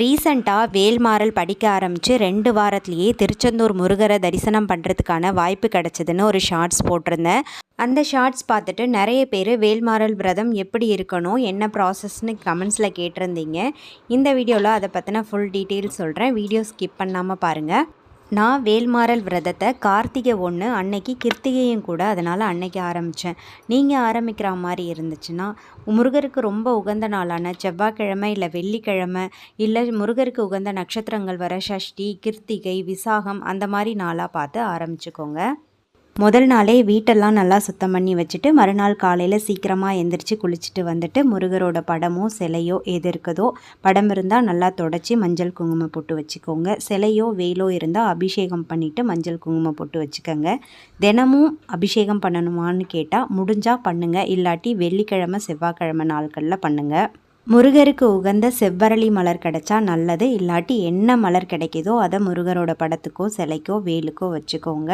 ரீசண்டாக வேல்மாறல் படிக்க ஆரம்பித்து ரெண்டு வாரத்துலேயே திருச்செந்தூர் முருகரை தரிசனம் பண்ணுறதுக்கான வாய்ப்பு கிடச்சிதுன்னு ஒரு ஷார்ட்ஸ் போட்டிருந்தேன். அந்த ஷார்ட்ஸ் பார்த்துட்டு நிறைய பேர் வேல்மாறல் விரதம் எப்படி இருக்கணும் என்ன ப்ராசஸ்னு கமெண்ட்ஸில் கேட்டிருந்தீங்க. இந்த வீடியோவில் அதை பற்றின ஃபுல் டீட்டெயில்ஸ் சொல்கிறேன் வீடியோ ஸ்கிப் பண்ணாமல் பாருங்கள் நான் வேல்மாறல் விரதத்தை கார்த்திகை ஒன்று அன்னைக்கு கிருத்திகையும் கூட அதனால் அன்னைக்கு ஆரம்பித்தேன் நீங்கள் ஆரம்பிக்கிற மாதிரி இருந்துச்சுன்னா முருகருக்கு ரொம்ப உகந்த நாளான செவ்வாய்க்கிழமை இல்லை வெள்ளிக்கிழமை இல்லை முருகருக்கு உகந்த நட்சத்திரங்கள் வர சஷ்டி கிருத்திகை விசாகம் அந்த மாதிரி நாளாக பார்த்து ஆரம்பிச்சுக்கோங்க. முதல் நாளே வீட்டெல்லாம் நல்லா சுத்தம் பண்ணி வச்சுட்டு மறுநாள் காலையில் சீக்கிரமாக எந்திரிச்சு குளிச்சுட்டு வந்துட்டு முருகரோட படமோ சிலையோ எது இருக்குதோ படம் இருந்தால் நல்லா தொடச்சி மஞ்சள் குங்குமம் போட்டு வச்சுக்கோங்க. சிலையோ வேலோ இருந்தால் அபிஷேகம் பண்ணிவிட்டு மஞ்சள் குங்குமம் போட்டு வச்சுக்கோங்க. தினமும் அபிஷேகம் பண்ணணுமான்னு கேட்டால் முடிஞ்சால் பண்ணுங்கள் இல்லாட்டி வெள்ளிக்கிழமை செவ்வாய்க்கிழமை நாட்களில் பண்ணுங்கள் முருகருக்கு உகந்த செவ்வரளி மலர் கிடைச்சா நல்லது. இல்லாட்டி என்ன மலர் கிடைக்குதோ அதை முருகரோட படத்துக்கோ சிலைக்கோ வேலுக்கோ வச்சுக்கோங்க.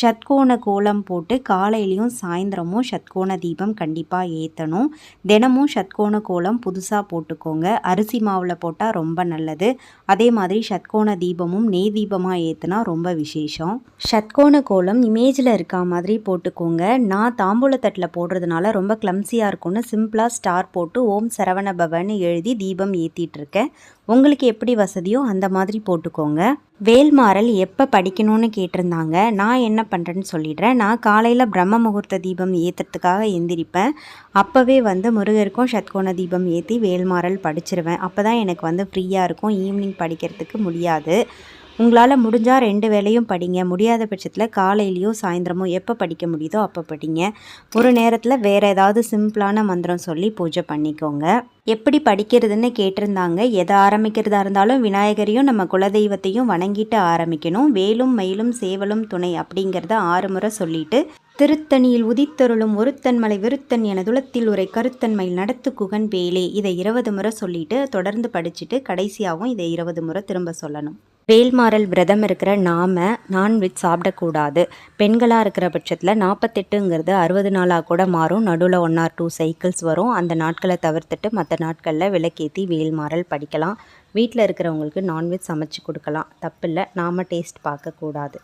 சத்கோண கோலம் போட்டு காலையிலையும் சாயந்தரமும் சத்கோண தீபம் கண்டிப்பாக ஏற்றணும் தினமும் சத்கோண கோலம் புதுசாக போட்டுக்கோங்க. அரிசி மாவில் போட்டால் ரொம்ப நல்லது. அதே மாதிரி சத்கோண தீபமும் நெய் தீபமாக ஏற்றுனா ரொம்ப விசேஷம். சத்கோண கோலம் இமேஜில் இருக்கா மாதிரி போட்டுக்கோங்க. நான் தாம்பூலத்தட்டில் போடுறதுனால ரொம்ப கிளம்சியாக இருக்கும்னு சிம்பிளாக ஸ்டார் போட்டு ஓம் சரவண பவன்னு எழுதி தீபம் ஏற்றிட்டுருக்கேன் உங்களுக்கு எப்படி வசதியோ அந்த மாதிரி போட்டுக்கோங்க. வேல்மாறல் எப்போ படிக்கணும்னு கேட்டிருந்தாங்க. நான் என்ன பண்ணுறேன்னு சொல்லிடுறேன். நான் காலையில் பிரம்ம முகூர்த்த தீபம் ஏற்றுறதுக்காக எந்திரிப்பேன். அப்போவே வந்து முருகருக்கும் சத்கோண தீபம் ஏற்றி வேல்மாறல் படிச்சிருவேன். அப்போ தான் எனக்கு வந்து ஃப்ரீயாக இருக்கும். ஈவினிங் படிக்கிறதுக்கு முடியாது. உங்களால் முடிஞ்சால் ரெண்டு வேலையும் படிங்க. முடியாத பட்சத்தில் காலையிலையோ சாயந்தரமோ எப்போ படிக்க முடியுதோ அப்போ படிங்க. ஒரு நேரத்தில் வேறு ஏதாவது சிம்பிளான மந்திரம் சொல்லி பூஜை பண்ணிக்கோங்க. எப்படி படிக்கிறதுன்னு கேட்டிருந்தாங்க. எதை ஆரம்பிக்கிறதா இருந்தாலும் விநாயகரையும் நம்ம குலதெய்வத்தையும் வணங்கிட்டு ஆரம்பிக்கணும். வேலும் மயிலும் சேவலும் துணை அப்படிங்கிறத ஆறு முறை சொல்லிட்டு திருத்தணியில் உதித்தருளும் ஒருத்தன்மலை விருத்தன் என துளத்தில் உரை கருத்தன்மையில் நடத்து குகன் வேலே இதை இருபது முறை சொல்லிட்டு தொடர்ந்து படிச்சுட்டு கடைசியாகவும் இதை இருபது முறை திரும்ப சொல்லணும். வேல்மாறல் விரதம் இருக்கிற நாம நான்வெஜ் சாப்பிடக்கூடாது. பெண்களாக இருக்கிற பட்சத்தில் நாற்பத்தெட்டுங்கிறது அறுபது நாளாக கூட மாறும். நடுவில் ஒன் ஆர் டூ சைக்கிள்ஸ் வரும். அந்த நாட்களை தவிர்த்துட்டு மற்ற நாட்களில் விளக்கேற்றி வேல்மாறல் படிக்கலாம். வீட்டில் இருக்கிறவங்களுக்கு நான்வெஜ் சமைச்சு கொடுக்கலாம். தப்பில்லை. நாம் டேஸ்ட் பார்க்கக்கூடாது.